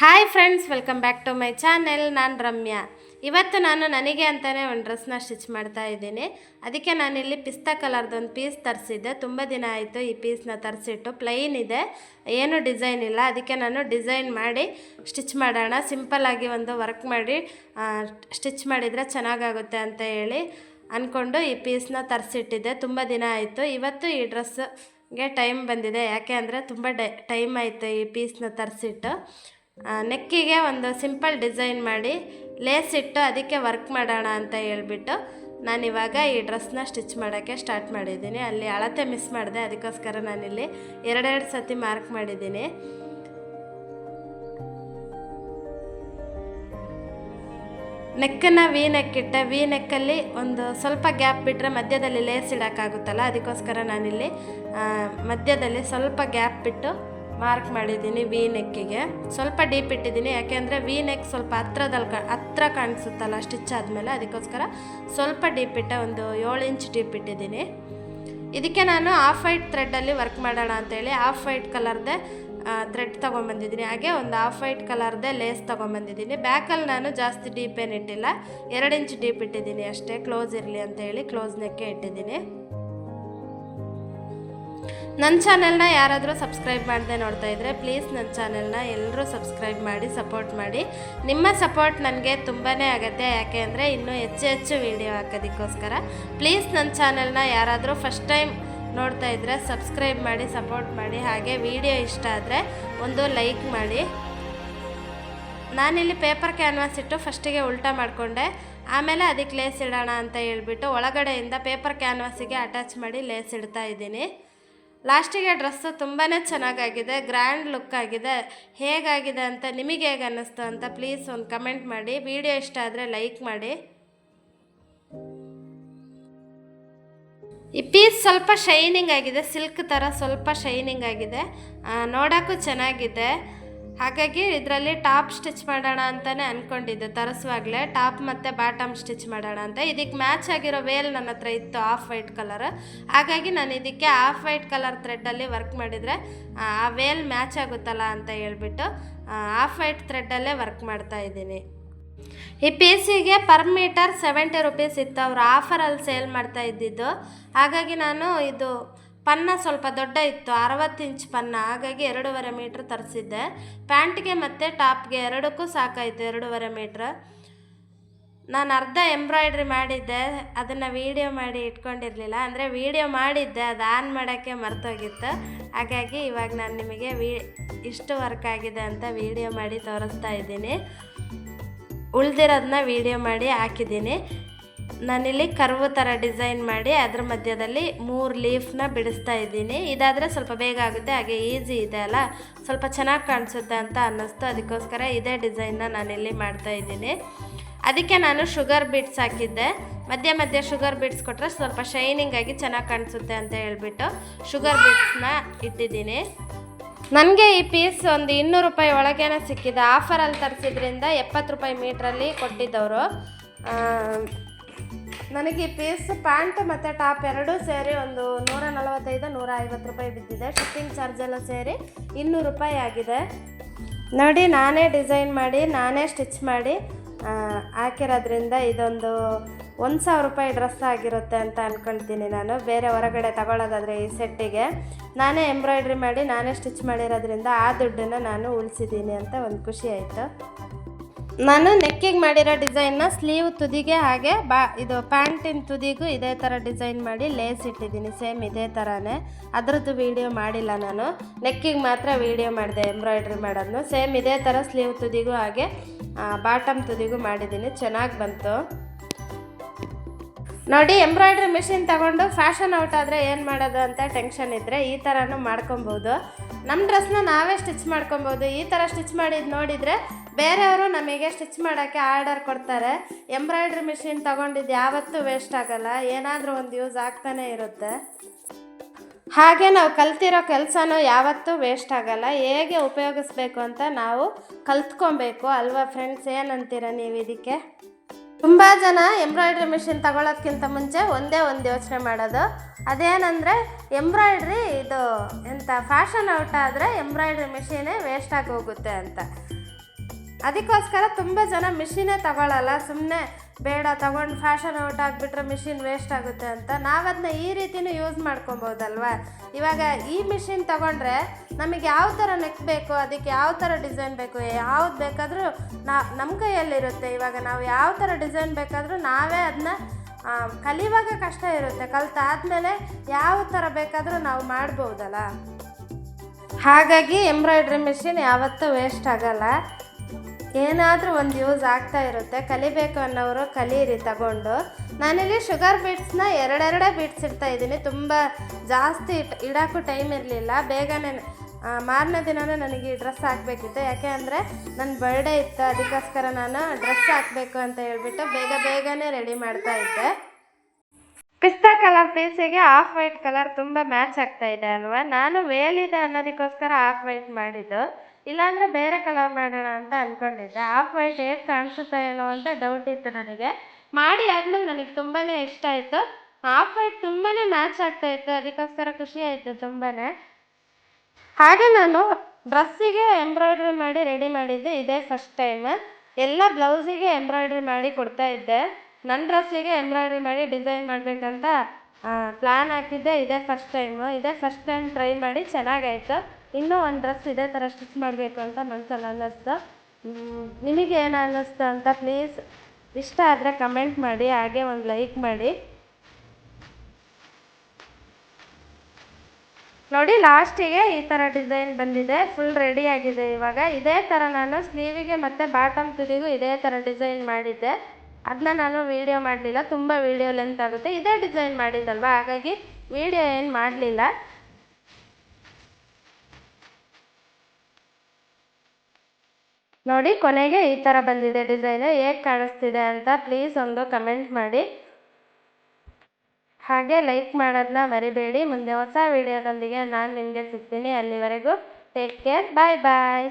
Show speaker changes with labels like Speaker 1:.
Speaker 1: Hi friends welcome back to my channel ನಾನು ರಮ್ಯಾ. ಇವತ್ತು ನಾನು ನನಗೆ ಅಂತಲೇ ಒಂದು ಡ್ರೆಸ್ನ ಸ್ಟಿಚ್ ಮಾಡ್ತಾ ಇದ್ದೀನಿ. ಅದಕ್ಕೆ ನಾನಿಲ್ಲಿ ಪಿಸ್ತಾ ಕಲರ್ದು ಒಂದು ಪೀಸ್ ತರಿಸಿದ್ದೆ. ತುಂಬ ದಿನ ಆಯಿತು ಈ ಪೀಸ್ನ ತರಿಸಿಟ್ಟು. ಪ್ಲೈನ್ ಇದೆ. ಏನು ಡಿಸೈನ್ ಇಲ್ಲ. ಅದಕ್ಕೆ ನಾನು ಡಿಸೈನ್ ಮಾಡಿ ಸ್ಟಿಚ್ ಮಾಡೋಣ. ಸಿಂಪಲ್ಲಾಗಿ ಒಂದು ವರ್ಕ್ ಮಾಡಿ ಸ್ಟಿಚ್ ಮಾಡಿದರೆ ಚೆನ್ನಾಗಾಗುತ್ತೆ ಅಂತ ಹೇಳಿ ಅಂದ್ಕೊಂಡು ಈ ಪೀಸ್ನ ತರಿಸಿಟ್ಟಿದ್ದೆ. ತುಂಬ ದಿನ ಆಯಿತು. ಇವತ್ತು ಈ ಡ್ರೆಸ್ಗೆ ಟೈಮ್ ಬಂದಿದೆ. ಯಾಕೆ ಅಂದರೆ ತುಂಬ ಡೈ ಟೈಮ್ ಆಯಿತು ಈ ಪೀಸ್ನ ತರಿಸಿಟ್ಟು. ನೆಕ್ಕಿಗೆ ಒಂದು ಸಿಂಪಲ್ ಡಿಸೈನ್ ಮಾಡಿ ಲೇಸ್ ಇಟ್ಟು ಅದಕ್ಕೆ ವರ್ಕ್ ಮಾಡೋಣ ಅಂತ ಹೇಳ್ಬಿಟ್ಟು ನಾನಿವಾಗ ಈ ಡ್ರೆಸ್ನ ಸ್ಟಿಚ್ ಮಾಡೋಕ್ಕೆ ಸ್ಟಾರ್ಟ್ ಮಾಡಿದ್ದೀನಿ. ಅಲ್ಲಿ ಅಳತೆ ಮಿಸ್ ಮಾಡಿದೆ, ಅದಕ್ಕೋಸ್ಕರ ನಾನಿಲ್ಲಿ ಎರಡೆರಡು ಸತಿ ಮಾರ್ಕ್ ಮಾಡಿದ್ದೀನಿ. ನೆಕ್ಕನ್ನು ವಿ ನೆಕ್ ಇಟ್ಟೆ ವಿ ನೆಕ್ಕಲ್ಲಿ ಒಂದು ಸ್ವಲ್ಪ ಗ್ಯಾಪ್ ಬಿಟ್ಟರೆ ಮಧ್ಯದಲ್ಲಿ ಲೇಸ್ ಇಡೋಕ್ಕಾಗುತ್ತಲ್ಲ, ಅದಕ್ಕೋಸ್ಕರ ನಾನಿಲ್ಲಿ ಮಧ್ಯದಲ್ಲಿ ಸ್ವಲ್ಪ ಗ್ಯಾಪ್ ಬಿಟ್ಟು ಮಾರ್ಕ್ ಮಾಡಿದ್ದೀನಿ ವಿ ನೆಕ್ಕಿಗೆ ಸ್ವಲ್ಪ ಡೀಪ್ ಇಟ್ಟಿದ್ದೀನಿ. ಯಾಕೆಂದರೆ ವಿ ನೆಕ್ ಸ್ವಲ್ಪ ಹತ್ರದಲ್ಲಿ ಕ ಹತ್ರ ಕಾಣಿಸುತ್ತಲ್ಲ ಸ್ಟಿಚ್ ಆದಮೇಲೆ ಅದಕ್ಕೋಸ್ಕರ ಸ್ವಲ್ಪ ಡೀಪ್ ಇಟ್ಟೆ ಒಂದು ಏಳು ಇಂಚ್ ಡೀಪ್ ಇಟ್ಟಿದ್ದೀನಿ. ಇದಕ್ಕೆ ನಾನು ಆಫ್ ವೈಟ್ ಥ್ರೆಡ್ಡಲ್ಲಿ ವರ್ಕ್ ಮಾಡೋಣ ಅಂತೇಳಿ ಆಫ್ ವೈಟ್ ಕಲರ್ದೇ ಥ್ರೆಡ್ ತೊಗೊಂಬಂದಿದ್ದೀನಿ. ಹಾಗೆ ಒಂದು ಆಫ್ ವೈಟ್ ಕಲರ್ದೇ ಲೇಸ್ ತೊಗೊಂಬಂದಿದ್ದೀನಿ. ಬ್ಯಾಕಲ್ಲಿ ನಾನು ಜಾಸ್ತಿ ಡೀಪ್ ಏನು ಇಟ್ಟಿಲ್ಲ. ಎರಡು ಇಂಚ್ ಡೀಪ್ ಇಟ್ಟಿದ್ದೀನಿ ಅಷ್ಟೇ. ಕ್ಲೋಸ್ ಇರಲಿ ಅಂತ ಹೇಳಿ ಕ್ಲೋಸ್ ನೆಕ್ಕೆ ಇಟ್ಟಿದ್ದೀನಿ. ನನ್ನ ಚಾನೆಲ್ನ ಯಾರಾದರೂ ಸಬ್ಸ್ಕ್ರೈಬ್ ಮಾಡದೆ ನೋಡ್ತಾ ಇದ್ದರೆ ಪ್ಲೀಸ್ ನನ್ನ ಚಾನೆಲ್ನ ಎಲ್ಲರೂ ಸಬ್ಸ್ಕ್ರೈಬ್ ಮಾಡಿ, ಸಪೋರ್ಟ್ ಮಾಡಿ. ನಿಮ್ಮ ಸಪೋರ್ಟ್ ನನಗೆ ತುಂಬಾ ಅಗತ್ಯ ಯಾಕೆ ಅಂದರೆ ಇನ್ನೂ ಹೆಚ್ಚು ಹೆಚ್ಚು ವೀಡಿಯೋ ಹಾಕೋದಕ್ಕೋಸ್ಕರ. ಪ್ಲೀಸ್ ನನ್ನ ಚಾನೆಲ್ನ ಯಾರಾದರೂ ಫಸ್ಟ್ ಟೈಮ್ ನೋಡ್ತಾ ಇದ್ದರೆ ಸಬ್ಸ್ಕ್ರೈಬ್ ಮಾಡಿ, ಸಪೋರ್ಟ್ ಮಾಡಿ. ಹಾಗೆ ವಿಡಿಯೋ ಇಷ್ಟ ಆದರೆ ಒಂದು ಲೈಕ್ ಮಾಡಿ. ನಾನಿಲ್ಲಿ ಪೇಪರ್ ಕ್ಯಾನ್ವಾಸ್ ಇಟ್ಟು ಫಸ್ಟಿಗೆ ಉಲ್ಟಾ ಮಾಡಿಕೊಂಡೆ. ಆಮೇಲೆ ಅದಕ್ಕೆ ಲೇಸ್ ಇಡೋಣ ಅಂತ ಹೇಳ್ಬಿಟ್ಟು ಒಳಗಡೆಯಿಂದ ಪೇಪರ್ ಕ್ಯಾನ್ವಾಸಿಗೆ ಅಟ್ಯಾಚ್ ಮಾಡಿ ಲೇಸ್ ಇಡ್ತಾ ಇದ್ದೀನಿ. ಲಾಸ್ಟಿಗೆ ಡ್ರೆಸ್ಸು ತುಂಬಾ ಚೆನ್ನಾಗಾಗಿದೆ, ಗ್ರ್ಯಾಂಡ್ ಲುಕ್ ಆಗಿದೆ ಹೇಗಾಗಿದೆ ಅಂತ ನಿಮಗೆ ಹೇಗೆ ಅನ್ನಿಸ್ತು ಅಂತ ಪ್ಲೀಸ್ ಒಂದು ಕಮೆಂಟ್ ಮಾಡಿ. ವಿಡಿಯೋ ಇಷ್ಟ ಆದರೆ ಲೈಕ್ ಮಾಡಿ. ಈ ಪೀಸ್ ಸ್ವಲ್ಪ ಶೈನಿಂಗ್ ಆಗಿದೆ, ಸಿಲ್ಕ್ ಥರ ಸ್ವಲ್ಪ ಶೈನಿಂಗ್ ಆಗಿದೆ. ನೋಡೋಕ್ಕೂ ಚೆನ್ನಾಗಿದೆ. ಹಾಗಾಗಿ ಇದರಲ್ಲಿ ಟಾಪ್ ಸ್ಟಿಚ್ ಮಾಡೋಣ ಅಂತಲೇ ಅಂದ್ಕೊಂಡಿದ್ದೆ ತರಿಸುವಾಗಲೇ ಟಾಪ್ ಮತ್ತು ಬಾಟಮ್ ಸ್ಟಿಚ್ ಮಾಡೋಣ ಅಂತ. ಇದಕ್ಕೆ ಮ್ಯಾಚ್ ಆಗಿರೋ ವೇಲ್ ನನ್ನ ಹತ್ರ ಇತ್ತು, ಆಫ್ ವೈಟ್ ಕಲರ್. ಹಾಗಾಗಿ ನಾನು ಇದಕ್ಕೆ ಆಫ್ ವೈಟ್ ಕಲರ್ ಥ್ರೆಡ್ಡಲ್ಲಿ ವರ್ಕ್ ಮಾಡಿದರೆ, ಆ ವೇಲ್ ಮ್ಯಾಚ್ ಆಗುತ್ತಲ್ಲ ಅಂತ ಹೇಳ್ಬಿಟ್ಟು ಆಫ್ ವೈಟ್ ಥ್ರೆಡ್ಡಲ್ಲೇ ವರ್ಕ್ ಮಾಡ್ತಾ ಇದ್ದೀನಿ. ಈ ಪೀಸಿಗೆ ಪರ್ ಮೀಟರ್ ಸೆವೆಂಟಿ ರುಪೀಸ್ ಇತ್ತು. ಅವರು ಆಫರಲ್ಲಿ ಸೇಲ್ ಮಾಡ್ತಾ ಇದ್ದಿದ್ದು. ಹಾಗಾಗಿ ನಾನು ಇದು ಪನ್ನ ಸ್ವಲ್ಪ ದೊಡ್ಡ ಇತ್ತು, ಅರವತ್ತು ಇಂಚ್ ಪನ್ನ. ಹಾಗಾಗಿ ಎರಡೂವರೆ ಮೀಟ್ರ್ ತರಿಸಿದ್ದೆ. ಪ್ಯಾಂಟ್ಗೆ ಮತ್ತು ಟಾಪ್ಗೆ ಎರಡಕ್ಕೂ ಸಾಕಾಯಿತು ಎರಡೂವರೆ ಮೀಟ್ರ್. ನಾನು ಅರ್ಧ ಎಂಬ್ರಾಯ್ಡ್ರಿ ಮಾಡಿದ್ದೆ. ಅದನ್ನು ವೀಡಿಯೋ ಮಾಡಿ ಇಟ್ಕೊಂಡಿರಲಿಲ್ಲ. ಅಂದರೆ ವೀಡಿಯೋ ಮಾಡಿದ್ದೆ, ಅದು ಆನ್ ಮಾಡೋಕ್ಕೆ ಮರ್ತೋಗಿತ್ತು. ಹಾಗಾಗಿ ಇವಾಗ ನಾನು ನಿಮಗೆ ವೀ, ಇಷ್ಟು ವರ್ಕ್ ಆಗಿದೆ ಅಂತ ವೀಡಿಯೋ ಮಾಡಿ ತೋರಿಸ್ತಾ ಇದ್ದೀನಿ. ಉಳ್ದಿರೋದನ್ನ ವೀಡಿಯೋ ಮಾಡಿ ಹಾಕಿದ್ದೀನಿ. ನಾನಿಲ್ಲಿ ಕರ್ವ್ ಥರ ಡಿಸೈನ್ ಮಾಡಿ ಅದ್ರ ಮಧ್ಯದಲ್ಲಿ ಮೂರು ಲೀಫ್ನ ಬಿಡಿಸ್ತಾ ಇದ್ದೀನಿ. ಇದಾದರೆ ಸ್ವಲ್ಪ ಬೇಗ ಆಗುತ್ತೆ, ಹಾಗೆ ಈಸಿ ಇದೆ ಅಲ್ಲ? ಸ್ವಲ್ಪ ಚೆನ್ನಾಗಿ ಕಾಣಿಸುತ್ತೆ ಅಂತ ಅನ್ನಿಸ್ತು. ಅದಕ್ಕೋಸ್ಕರ ಇದೇ ಡಿಸೈನ್ನ ನಾನಿಲ್ಲಿ ಮಾಡ್ತಾ ಇದ್ದೀನಿ. ಅದಕ್ಕೆ ನಾನು ಶುಗರ್ ಬೀಟ್ಸ್ ಹಾಕಿದ್ದೆ. ಮಧ್ಯೆ ಮಧ್ಯೆ ಶುಗರ್ ಬೀಟ್ಸ್ ಕೊಟ್ಟರೆ ಸ್ವಲ್ಪ ಶೈನಿಂಗ್ ಆಗಿ ಚೆನ್ನಾಗಿ ಕಾಣಿಸುತ್ತೆ ಅಂತ ಹೇಳ್ಬಿಟ್ಟು ಶುಗರ್ ಬೀಟ್ಸ್ನ ಇಟ್ಟಿದ್ದೀನಿ. ನನಗೆ ಈ ಪೀಸ್ ಒಂದು ಇನ್ನೂರು ರೂಪಾಯಿ ಒಳಗೇನೆ ಸಿಕ್ಕಿದೆ. ಆಫರಲ್ಲಿ ತರಿಸಿದ್ರಿಂದ ಎಪ್ಪತ್ತು ರೂಪಾಯಿ ಮೀಟ್ರಲ್ಲಿ ಕೊಟ್ಟಿದ್ದವರು. ನನಗೆ ಪೀಸ್ ಪ್ಯಾಂಟ್ ಮತ್ತು ಟಾಪ್ ಎರಡೂ ಸೇರಿ ಒಂದು ನೂರ ನಲವತ್ತೈದು, ನೂರ ಐವತ್ತು ರೂಪಾಯಿ ಬಿದ್ದಿದೆ. ಶಿಪ್ಪಿಂಗ್ ಚಾರ್ಜ್ ಎಲ್ಲ ಸೇರಿ ಇನ್ನೂರು ರೂಪಾಯಿ ಆಗಿದೆ. ನೋಡಿ, ನಾನೇ ಡಿಸೈನ್ ಮಾಡಿ, ನಾನೇ ಸ್ಟಿಚ್ ಮಾಡಿ ಹಾಕಿರೋದ್ರಿಂದ ಇದೊಂದು ಒಂದು ಸಾವಿರ ರೂಪಾಯಿ ಡ್ರೆಸ್ ಆಗಿರುತ್ತೆ ಅಂತ ಅಂದ್ಕೊಳ್ತೀನಿ ನಾನು. ಬೇರೆ ಹೊರಗಡೆ ತಗೊಳ್ಳೋದಾದರೆ ಈ ಸೆಟ್ಟಿಗೆ ನಾನೇ ಎಂಬ್ರಾಯ್ಡ್ರಿ ಮಾಡಿ, ನಾನೇ ಸ್ಟಿಚ್ ಮಾಡಿರೋದ್ರಿಂದ ಆ ದುಡ್ಡನ್ನು ನಾನು ಉಳಿಸಿದ್ದೀನಿ ಅಂತ ಒಂದು ಖುಷಿ ಆಯಿತು. ನಾನು ನೆಕ್ಕಿಗೆ ಮಾಡಿರೋ ಡಿಸೈನ್ನ ಸ್ಲೀವ್ ತುದಿಗೆ ಹಾಗೆ ಬಾ, ಇದು ಪ್ಯಾಂಟಿನ ತುದಿಗೂ ಇದೇ ಥರ ಡಿಸೈನ್ ಮಾಡಿ ಲೇಸ್ ಇಟ್ಟಿದ್ದೀನಿ, ಸೇಮ್ ಇದೇ ಥರನೇ. ಅದರದ್ದು ವೀಡಿಯೋ ಮಾಡಿಲ್ಲ ನಾನು. ನೆಕ್ಕಿಗೆ ಮಾತ್ರ ವೀಡಿಯೋ ಮಾಡಿದೆ, ಎಂಬ್ರಾಯ್ಡ್ರಿ ಮಾಡೋದನ್ನು ಸೇಮ್ ಇದೇ ಥರ ಸ್ಲೀವ್ ತುದಿಗೂ ಹಾಗೆ ಬಾಟಮ್ ತುದಿಗೂ ಮಾಡಿದ್ದೀನಿ. ಚೆನ್ನಾಗಿ ಬಂತು. ನೋಡಿ, ಎಂಬ್ರಾಯ್ಡ್ರಿ ಮಿಷಿನ್ ತಗೊಂಡು ಫ್ಯಾಷನ್ ಔಟ್ ಆದರೆ ಏನು ಮಾಡೋದು ಅಂತ ಟೆನ್ಷನ್ ಇದ್ದರೆ ಈ ಥರನೂ ಮಾಡ್ಕೊಬೋದು. ನಮ್ಮ ಡ್ರೆಸ್ನ ನಾವೇ ಸ್ಟಿಚ್ ಮಾಡ್ಕೊಬೋದು. ಈ ಥರ ಸ್ಟಿಚ್ ಮಾಡಿದ್ದು ನೋಡಿದರೆ ಬೇರೆಯವರು ನಮಗೆ ಸ್ಟಿಚ್ ಮಾಡೋಕ್ಕೆ ಆರ್ಡರ್ ಕೊಡ್ತಾರೆ. ಎಂಬ್ರಾಯ್ಡ್ರಿ ಮಿಷಿನ್ ತೊಗೊಂಡಿದ್ದು ಯಾವತ್ತೂ ವೇಸ್ಟ್ ಆಗಲ್ಲ. ಏನಾದರೂ ಒಂದು ಯೂಸ್ ಆಗ್ತಾನೆ ಇರುತ್ತೆ. ಹಾಗೆ ನಾವು ಕಲ್ತಿರೋ ಕೆಲಸನೂ ಯಾವತ್ತೂ ವೇಸ್ಟ್ ಆಗಲ್ಲ. ಹೇಗೆ ಉಪಯೋಗಿಸ್ಬೇಕು ಅಂತ ನಾವು ಕಲ್ತ್ಕೊಬೇಕು. ಅಲ್ವಾ ಫ್ರೆಂಡ್ಸ್ ಏನಂತೀರ ನೀವು ಇದಕ್ಕೆ? ತುಂಬ ಜನ ಎಂಬ್ರಾಯ್ಡ್ರಿ ಮಿಷಿನ್ ತಗೊಳ್ಳೋದ್ಕಿಂತ ಮುಂಚೆ ಒಂದೇ ಒಂದು ಯೋಚನೆ ಮಾಡೋದು. ಅದೇನಂದರೆ ಎಂಬ್ರಾಯ್ಡ್ರಿ ಇದು ಎಂಥ ಫ್ಯಾಷನ್ ಔಟ್ ಆದರೆ ಎಂಬ್ರಾಯ್ಡ್ರಿ ಮಿಷಿನೇ ವೇಸ್ಟ್ ಆಗಿ ಹೋಗುತ್ತೆ ಅಂತ. ಅದಕ್ಕೋಸ್ಕರ ತುಂಬ ಜನ ಮಿಷಿನೇ ತಗೊಳ್ಳಲ್ಲ ಸುಮ್ಮನೆ ಬೇಡ, ತಗೊಂಡು ಫ್ಯಾಷನ್ ಔಟ್ ಆಗಿಬಿಟ್ರೆ ಮಿಷಿನ್ ವೇಸ್ಟ್ ಆಗುತ್ತೆ ಅಂತ. ನಾವು ಅದನ್ನ ಈ ರೀತಿನೂ ಯೂಸ್ ಮಾಡ್ಕೊಬೋದಲ್ವಾ? ಇವಾಗ ಈ ಮಿಷಿನ್ ತಗೊಂಡ್ರೆ ನಮಗೆ ಯಾವ ಥರ ನೆಕ್ ಬೇಕು, ಅದಕ್ಕೆ ಯಾವ ಥರ ಡಿಸೈನ್ ಬೇಕು, ಯಾವ್ದು ಬೇಕಾದರೂ ನಾ ನಮ್ಮ ಕೈಯಲ್ಲಿರುತ್ತೆ. ಇವಾಗ ನಾವು ಯಾವ ಥರ ಡಿಸೈನ್ ಬೇಕಾದರೂ ನಾವೇ ಅದನ್ನ ಕಲಿಯುವಾಗ ಕಷ್ಟ ಇರುತ್ತೆ. ಕಲಿತಾದ್ಮೇಲೆ ಯಾವ ಥರ ಬೇಕಾದರೂ ನಾವು ಮಾಡ್ಬೋದಲ್ಲ. ಹಾಗಾಗಿ ಎಂಬ್ರಾಯ್ಡ್ರಿ ಮಿಷಿನ್ ಯಾವತ್ತೂ ವೇಸ್ಟ್ ಆಗಲ್ಲ. ಏನಾದರೂ ಒಂದು ಯೂಸ್ ಆಗ್ತಾ ಇರುತ್ತೆ, ಕಲಿಬೇಕು ಅನ್ನೋರು ಕಲೀರಿ ತಗೊಂಡು. ನಾನಿಲ್ಲಿ ಶುಗರ್ ಬೀಟ್ಸ್ನ ಎರಡೆರಡೇ ಬೀಟ್ಸ್ ಇಡ್ತಾ ಇದ್ದೀನಿ. ತುಂಬ ಜಾಸ್ತಿ ಇಟ್ ಇಡೋಕ್ಕೂ ಟೈಮ್ ಇರಲಿಲ್ಲ. ಬೇಗನೆ ಮಾರನೇ ದಿನವೇ ನನಗೆ ಈ ಡ್ರೆಸ್ ಹಾಕಬೇಕಿತ್ತು. ಯಾಕೆ ಅಂದರೆ ನನ್ನ ಬರ್ಡೇ ಇತ್ತು. ಅದಕ್ಕೋಸ್ಕರ ನಾನು ಡ್ರೆಸ್ ಹಾಕಬೇಕು ಅಂತ ಹೇಳ್ಬಿಟ್ಟು ಬೇಗ ಬೇಗನೆ ರೆಡಿ ಮಾಡ್ತಾ ಇದ್ದೆ. ಪಿಸ್ತಾ ಕಲರ್ ಪೀಸಿಗೆ ಆಫ್ ವೈಟ್ ಕಲರ್ ತುಂಬ ಮ್ಯಾಚ್ ಆಗ್ತಾ ಇದೆ ಅಲ್ವಾ? ನಾನು ವೇಲಿದೆ ಅನ್ನೋದಕ್ಕೋಸ್ಕರ ಆಫ್ ವೈಟ್ ಮಾಡಿದ್ದು. ಇಲ್ಲಾಂದ್ರೆ ಬೇರೆ ಕಲರ್ ಮಾಡೋಣ ಅಂತ ಅನ್ಕೊಂಡಿದ್ದೆ. ಆಫ್ ವೈಟ್ ಹೇಗೆ ಕಾಣಿಸುತ್ತಾ ಏನೋ ಅಂತ ಡೌಟ್ ಇತ್ತು ನನಗೆ. ಮಾಡಿ ಆದ್ಮೇಲೆ ನನಗೆ ತುಂಬಾ ಇಷ್ಟ ಆಯಿತು. ಆಫ್ ವೈಟ್ ತುಂಬಾ ಮ್ಯಾಚ್ ಆಗ್ತಾ ಇತ್ತು. ಅದಕ್ಕೋಸ್ಕರ ಖುಷಿ ಆಯಿತು ತುಂಬಾ ಹಾಗೆ ನಾನು ಡ್ರೆಸ್ಸಿಗೆ ಎಂಬ್ರಾಯ್ಡ್ರಿ ಮಾಡಿ ರೆಡಿ ಮಾಡಿದ್ದೆ ಇದೇ ಫಸ್ಟ್ ಟೈಮ್ ಎಲ್ಲ ಬ್ಲೌಸಿಗೆ ಎಂಬ್ರಾಯ್ಡ್ರಿ ಮಾಡಿ ಕೊಡ್ತಾ ಇದ್ದೆ. ನನ್ನ ಡ್ರೆಸ್ಸಿಗೆ ಎಂಬ್ರಾಯ್ಡ್ರಿ ಮಾಡಿ ಡಿಸೈನ್ ಮಾಡಬೇಕಂತ ಪ್ಲ್ಯಾನ್ ಹಾಕಿದ್ದೆ. ಇದೇ ಫಸ್ಟ್ ಟೈಮು ಇದೇ ಫಸ್ಟ್ ಟೈಮ್ ಟ್ರೈ ಮಾಡಿ ಚೆನ್ನಾಗಾಯ್ತು. ಇನ್ನೂ ಒಂದು ಡ್ರೆಸ್ ಇದೇ ಥರ ಸ್ಟಿಚ್ ಮಾಡಬೇಕು ಅಂತ ಮನಸ್ಸಲ್ಲಿ ಅನ್ನಿಸ್ತು. ನಿಮಗೆ ಏನು ಅನ್ನಿಸ್ತು ಅಂತ ಪ್ಲೀಸ್ ಇಷ್ಟ ಆದರೆ ಕಮೆಂಟ್ ಮಾಡಿ, ಹಾಗೆ ಒಂದು ಲೈಕ್ ಮಾಡಿ. ನೋಡಿ, ಲಾಸ್ಟಿಗೆ ಈ ಥರ ಡಿಸೈನ್ ಬಂದಿದೆ, ಫುಲ್ ರೆಡಿ ಆಗಿದೆ ಇವಾಗ. ಇದೇ ಥರ ನಾನು ಸ್ಲೀವಿಗೆ ಮತ್ತು ಬಾಟಮ್ ತುದಿಗೂ ಇದೇ ಥರ ಡಿಸೈನ್ ಮಾಡಿದ್ದೆ. ಅದನ್ನ ನಾನು ವೀಡಿಯೋ ಮಾಡಲಿಲ್ಲ, ತುಂಬ ವೀಡಿಯೋ ಲೆಂತ್ ಆಗುತ್ತೆ. ಇದೇ ಡಿಸೈನ್ ಮಾಡಿದ್ದಲ್ವ? ಹಾಗಾಗಿ ವೀಡಿಯೋ ಏನು ಮಾಡಲಿಲ್ಲ. ನೋಡಿ, ಕೊನೆಗೆ ಈ ಥರ ಬಂದಿದೆ, ಡಿಸೈನು ಹೇಗೆ ಕಾಣಿಸ್ತಿದೆ ಅಂತ ಪ್ಲೀಸ್ ಒಂದು ಕಮೆಂಟ್ ಮಾಡಿ. ಹಾಗೆ ಲೈಕ್ ಮಾಡೋದನ್ನ ಮರಿಬೇಡಿ. ಮುಂದೆ ಹೊಸ ವೀಡಿಯೋದೊಂದಿಗೆ ನಾನು ನಿಮಗೆ ಸಿಗ್ತೀನಿ ಅಲ್ಲಿವರೆಗೂ. ಟೇಕ್ ಕೇರ್ ಬಾಯ್ ಬಾಯ್